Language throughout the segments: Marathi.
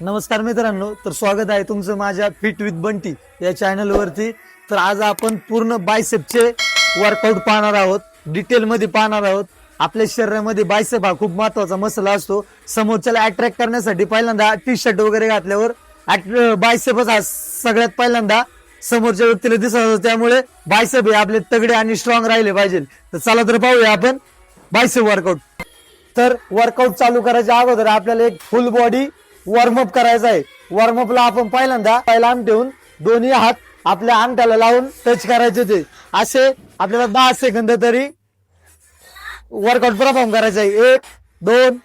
नमस्कार मित्रांनो तर स्वागत आहे तुमचं माझ्या फिट विथ बंटी या चॅनलवरती तर आज आपण पूर्ण बायसेपचे वर्कआउट पाहणार आहोत डिटेलमध्ये पाहणार आहोत. आपल्या शरीरामध्ये बायसेप हा खूप महत्त्वाचा मसला असतो. समोरच्याला अट्रॅक्ट करण्यासाठी पहिल्यांदा टी शर्ट वगैरे घातल्यावर बायसेपच हा सगळ्यात पहिल्यांदा समोरच्या व्यक्तीला दिसत असतो. त्यामुळे बायसेप हे आपले तगडे आणि स्ट्रॉंग राहिले पाहिजे. तर चला तर पाहूया आपण बायसेप वर्कआउट तर वर्कआउट चालू करायच्या अगोदर आपल्याला एक फुल बॉडी वॉर्मअप करायचा आहे. वॉर्मअपला आपण पहिल्यांदा पहिला आम ठेवून दोन्ही हात आपल्या अंगठ्याला लावून टच करायचे ते असे आपल्याला दहा सेकंद तरी वर्कआउट परफॉर्म करायचं आहे. एक दोन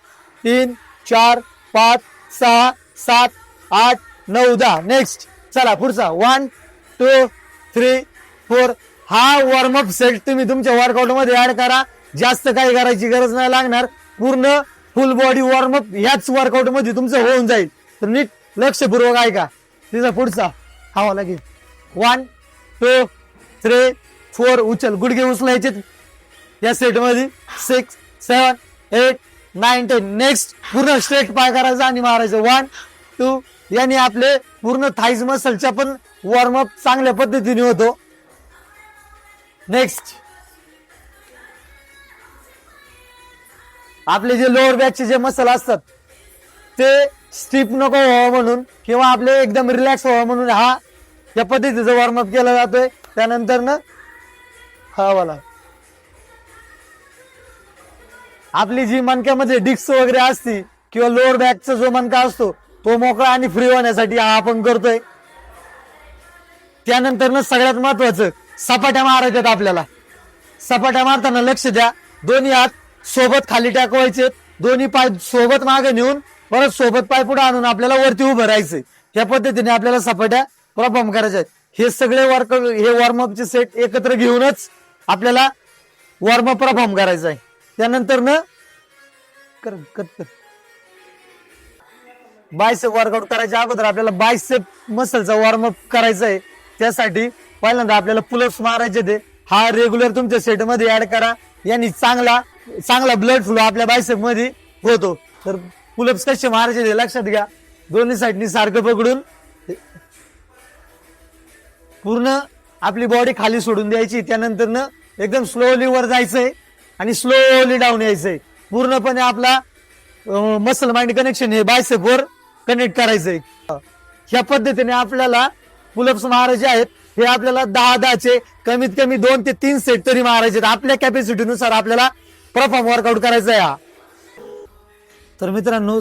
तीन चार पाच सहा सात आठ नऊ दहा. नेक्स्ट चला पुढचा. वन टू थ्री फोर हा वॉर्मअप सेट तुम्ही तुमच्या वर्कआउटमध्ये ॲड ऍड करा. जास्त काही करायची गरज नाही लागणार. पूर्ण फुल बॉडी वॉर्मअप ह्याच वर्कआउटमध्ये तुमचं होऊन जाईल. तर नीट लक्षपूर्वक ऐका. तिचा पुढचा हवा लागेल वन टू थ्री फोर उचल. गुडघे उचलायचे. या सेटमध्ये six seven eight nine ten next पूर्ण स्ट्रेट पाय करायचा आणि मारायचं. वन टू याने आपले पूर्ण थाईज मसलच्या पण वॉर्मअप चांगल्या पद्धतीने होतो. नेक्स्ट आपले जे लोअर बॅकचे जे मसल असतात ते स्टीप नको व्हावं म्हणून किंवा आपले एकदम रिलॅक्स व्हावं म्हणून हा या पद्धतीचा वॉर्मअप केला जातोय. त्यानंतर ना हा वाला. आपली जी मणक्यामध्ये डिक्स वगैरे असती किंवा लोअर बॅकचा जो मणका असतो तो मोकळा आणि फ्री होण्यासाठी हा आपण करतोय. त्यानंतर ना सगळ्यात महत्वाचं सपाट्या मारायच्यात आपल्याला. सपाट्या मारताना लक्ष द्या. दोन्ही हात सोबत खाली टाकवायचे. दोन्ही पाय सोबत मागे नेऊन परत सोबत पाय पुढे आणून आपल्याला वरती उभं राहायचंय. या पद्धतीने आपल्याला सपाट्या परफॉर्म करायच्या आहेत. हे सगळे वर्क हे वॉर्मअपचे सेट एकत्र घेऊनच आपल्याला वॉर्मअप परफॉर्म करायचं आहे. त्यानंतर न कर कर कर. बायसेप वर्कआउट करायच्या अगोदर आपल्याला बायसेप मसलचा वॉर्मअप करायचा आहे. त्यासाठी पहिल्यांदा आपल्याला पुलअप्स मारायचे ते. हा रेग्युलर तुमच्या सेटमध्ये ऍड करा. यांनी चांगला चांगला ब्लड फ्लो आपल्या बायसेपमध्ये होतो. तर पुलप्स कसे मारायचे ते लक्षात घ्या. दोन्ही साईडनी सारखं पकडून. पूर्ण आपली बॉडी खाली सोडून द्यायची. त्यानंतर एकदम स्लोली वर जायचंय आणि स्लोली डाऊन यायचंय. पूर्णपणे आपला मसल माइंड कनेक्शन हे बायसेप वर कनेक्ट करायचंय. ह्या पद्धतीने आपल्याला पुलप्स मारायचे आहेत. हे आपल्याला दहा दहाचे कमीत कमी दोन ते तीन सेट तरी मारायचे आपल्या कॅपॅसिटीनुसार आपल्याला परफॉर्म वर्कआउट करायचा आहे हा. तर मित्रांनो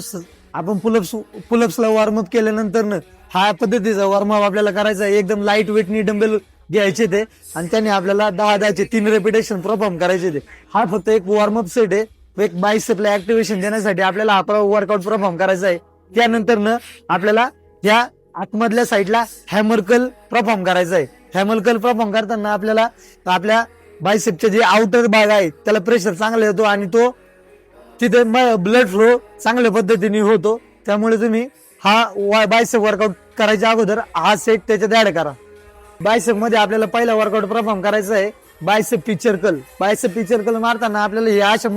आपण पुलप्स पुलप्सला वॉर्मअप केल्यानंतर हा पद्धतीचा वॉर्मअप आपल्याला करायचा आहे. एकदम लाइट वेटनी डंबेल घ्यायचे ते. आणि त्याने आपल्याला दहा दहाचे तीन रेपिटेशन परफॉर्म करायचे ते. हा फक्त एक वॉर्मअप सेट आहे. एक बायसेपला ऍक्टिव्हेशन देण्यासाठी आपल्याला हा वर्कआउट परफॉर्म करायचा आहे. त्यानंतर आपल्याला या आतमधल्या साईडला हॅमरकल परफॉर्म करायचा आहे. हॅमरकल परफॉर्म करताना आपल्याला आपल्या बायसेपचे जे आउटर भाग आहे त्याला प्रेशर चांगला येतो आणि तो तिथे ब्लड फ्लो चांगल्या पद्धतीने होतो. त्यामुळे तुम्ही हा बायसेप वर्कआउट करायच्या अगोदर हा सेट त्याच्यात ऍड करा. बायसेपमध्ये आपल्याला पहिला वर्कआउट परफॉर्म करायचा आहे bicep preacher curl bicep preacher curl मारताना आपल्याला या अशा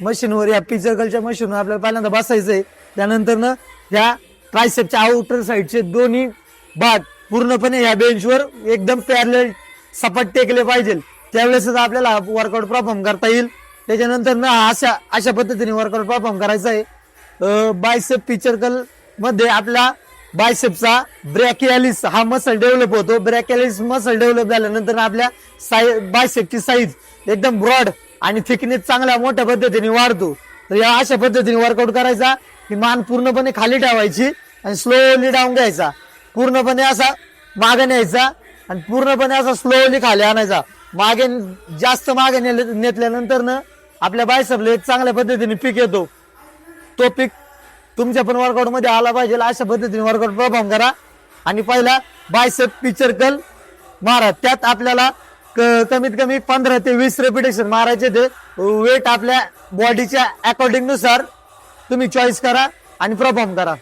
मशीनवर या पिक्चर कलच्या मशीनवर आपल्याला पहिल्यांदा बसायचं आहे. त्यानंतर ना या ट्रायसेपच्या आउटर साईडचे दोन्ही भाग पूर्णपणे या बेंचवर एकदम पॅरल सपाट टेकले पाहिजे. त्यावेळेसच आपल्याला वर्कआउट परफॉर्म करता येईल. त्याच्यानंतर ना अशा अशा पद्धतीने वर्कआउट परफॉर्म करायचा आहे. बायसेप पिक्चरमध्ये आपला बायसेपचा ब्रॅकियालिस हा मसल डेव्हलप होतो. ब्रॅकियालिस मसल डेव्हलप झाल्यानंतर आपल्या साई बायसेपची साईज एकदम ब्रॉड आणि थिकनेस चांगल्या मोठ्या पद्धतीने वाढतो. तर या अशा पद्धतीने वर्कआउट करायचा. की मान पूर्णपणे खाली ठेवायची आणि स्लोली डाऊन घ्यायचा. पूर्णपणे असा मागे न्यायचा आणि पूर्णपणे असा स्लोली खाली आणायचा. मागे जास्त मागे नेले- नेतल्यानंतर ना आपल्या बायसेपला एक चांगल्या पद्धतीने पीक येतो. तो पीक तुमच्या पण वर्कआउटमध्ये आला पाहिजे अशा पद्धतीने वर्कआउट परफॉर्म करा. आणि पहिला बायसेप पिक्चर कल मारा. त्यात आपल्याला क- कमीत कमी पंधरा ते वीस रेपिटेशन मारायचे ते. वेट आपल्या बॉडीच्या अकॉर्डिंगनुसार तुम्ही चॉईस करा आणि परफॉर्म करा.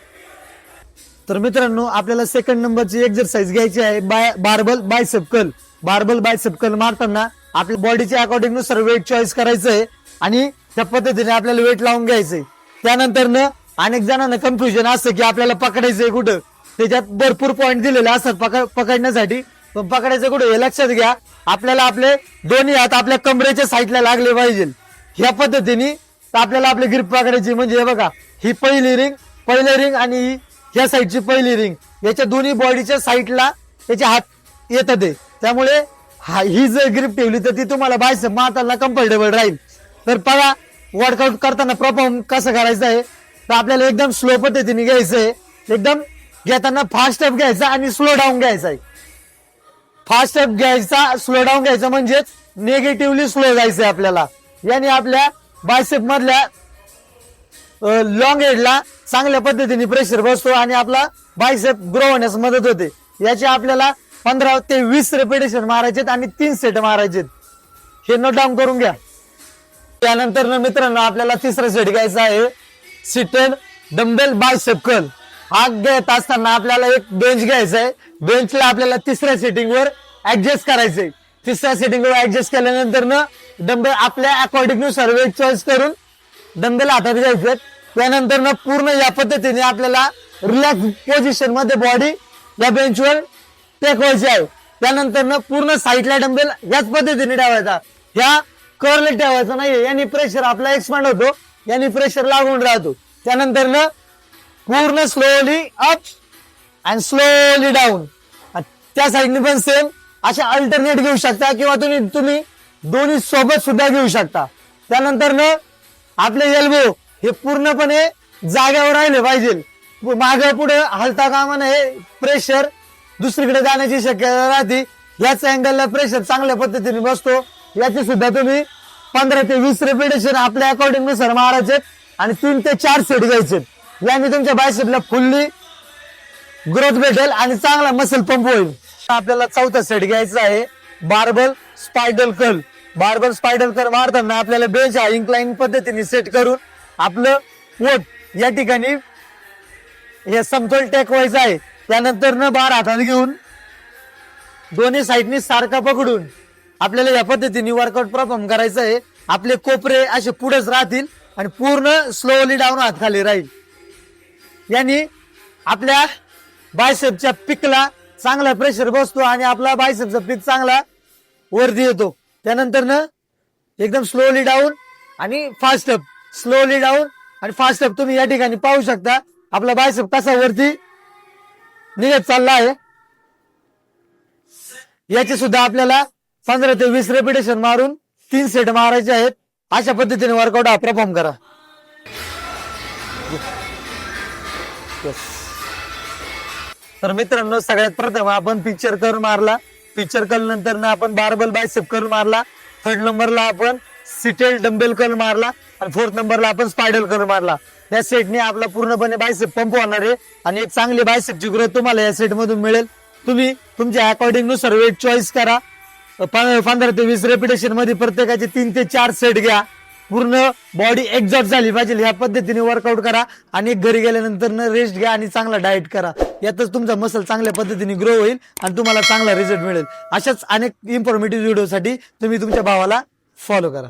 तर मित्रांनो आपल्याला सेकंड नंबरची एक्झरसाइज घ्यायची आहे. बाय बार्बल बाय कल बार्बल बाय कल मारताना आपल्या बॉडीच्या अकॉर्डिंगनुसार वेट चॉईस करायचं आहे आणि त्या पद्धतीने आपल्याला वेट लावून घ्यायचंय. त्यानंतर न अनेक जणांना कन्फ्युजन असतं की आपल्याला पकडायचंय कुठं. त्याच्यात भरपूर पॉईंट दिलेले असतात पकड पकडण्यासाठी. पण पकडायचं कुठं हे लक्षात घ्या. आपल्याला आपले दोन्ही हात आपल्या कमरेच्या साईडला लागले पाहिजे. ह्या पद्धतीने तर आपल्याला आपली ग्रिप पकडायची म्हणजे बघा ही पहिली रिंग पहिली रिंग आणि ही या साईडची पहिली रिंग. याच्या दोन्ही बॉडीच्या साईडला त्याचे हात येतात ते. त्यामुळे हा ही जर ग्रिप ठेवली तर ती तुम्हाला बायस माताला कम्फर्टेबल राहील. तर पहा वर्कआउट करताना परफॉर्म कसं करायचं आहे? तर आपल्याला एकदम स्लो पद्धतीने घ्यायचं आहे. एकदम घेताना फास्ट स्टेप घ्यायचा आणि स्लो डाऊन घ्यायचा आहे. फास्ट स्टेप घ्यायचा स्लो डाऊन घ्यायचा म्हणजेच निगेटिव्हली स्लो जायचंय आपल्याला. याने आपल्या बायसेप मधल्या लॉंग हेडला चांगल्या पद्धतीने प्रेशर बसतो आणि आपला बायसेप ग्रो होण्यास मदत होते. याचे आपल्याला पंधरा ते वीस रेपिटेशन मारायचे आणि तीन सेट मारायचे हे नोट डाऊन करून घ्या. त्यानंतर ना मित्रांनो आपल्याला तिसरा सेट घ्यायचा आहे. सिटेड डंबेल बायसेप कल हा घेत असताना आपल्याला एक बेंच घ्यायचा आहे. बेंचला आपल्याला तिसऱ्या सेटिंगवर ऍडजस्ट करायचंय. तिसऱ्या सेटिंगवर ऍडजस्ट केल्यानंतर ना डंबेल आपल्या अकॉर्डिंगनुसार वेट चॉईस करून डंबेल हातात घ्यायचे त्यानंतर ना पूर्ण या पद्धतीने आपल्याला रिलॅक्स पोझिशनमध्ये बॉडी या बेंचवर टेकवायची आहे. त्यानंतर ना पूर्ण साईडला डंबेल याच पद्धतीने ठेवायचा. ह्या कर्ल ठेवायचा नाही याने प्रेशर आपला एक्सपांड होतो. याने प्रेशर लागून राहतो. त्यानंतर ना पूर्ण slowly up and slowly down त्या साईडने पण सेम असे अल्टरनेट घेऊ शकता किंवा तुम्ही तुम्ही दोन्ही सोबत सुद्धा घेऊ शकता. त्यानंतर ना आपले एल्बो हे पूर्णपणे जाग्यावर राहिले पाहिजे. मागे पुढे हलता कामा नये प्रेशर दुसरीकडे जाण्याची शक्यता राहते. याच अँगलला प्रेशर चांगल्या पद्धतीने बसतो. याचे सुद्धा तुम्ही पंधरा ते वीस रेपिटेशन आपल्या अकॉर्डिंगनुसार मारायचे आणि तीन ते चार सेट घ्यायचे याने तुमच्या बायसेपला फुल्ली ग्रोथ भेटेल आणि चांगला मसल पंप होईल. आपल्याला चौथा सेट घ्यायचा आहे. बार्बल स्पायडल कल बार्बल स्पायडर तर मारताना आपल्याला बेंच हा इन्क्लाइन पद्धतीने सेट करून आपलं पोट या ठिकाणी हे समतोल टेकवायचं आहे. त्यानंतर न बार हातात घेऊन दोन्ही साईडनी सारखा पकडून आपल्याला या पद्धतीने वर्कआउट परफॉर्म करायचं आहे. आपले कोपरे असे पुढेच राहतील आणि पूर्ण स्लोली डाऊन हात खाली राहील. यांनी आपल्या बायसेपच्या पिकला चांगला प्रेशर बसतो आणि आपला बायसेपचा पीक चांगला वरती येतो. त्यानंतर ना एकदम स्लोली डाऊन आणि फास्ट अप स्लोली डाऊन आणि फास्ट अप तुम्ही या ठिकाणी पाहू शकता आपला बायसेप कसा वरती निघत चालला आहे. याचे सुद्धा आपल्याला पंधरा ते वीस रेपिटेशन मारून तीन सेट मारायचे आहेत. अशा पद्धतीने वर्कआउट हा परफॉर्म करा. तर मित्रांनो सगळ्यात प्रथम आपण पिक्चर कर मारला. पिक्चर कल नंतर ना आपण बार्बल बायसेप कर मारला. थर्ड नंबरला आपण सिटेल डंबेल कर मारला. आणि फोर्थ नंबरला आपण स्पायडल कर मारला. या सेटने आपला पूर्णपणे बायसेप पंप होणार आहे. आणि एक चांगली बायसेपची ग्रोथ तुम्हाला या सेट मधून मिळेल. तुम्ही तुमच्या अकॉर्डिंगनुसार वेट चॉईस करा. पंधरा ते वीस रेपिटेशनमध्ये प्रत्येकाचे तीन ते चार सेट घ्या. पूर्ण बॉडी एक्झॉस्ट झाली पाहिजे. ह्या पद्धतीने वर्कआउट करा आणि घरी गेल्यानंतर रेस्ट घ्या आणि चांगला डाएट करा. यातच तुमचा मसल चांगल्या पद्धतीने ग्रो होईल आणि तुम्हाला चांगला रिझल्ट मिळेल. अशाच अनेक इन्फॉर्मेटिव्ह व्हिडिओसाठी तुम्ही तुमच्या भावाला फॉलो करा.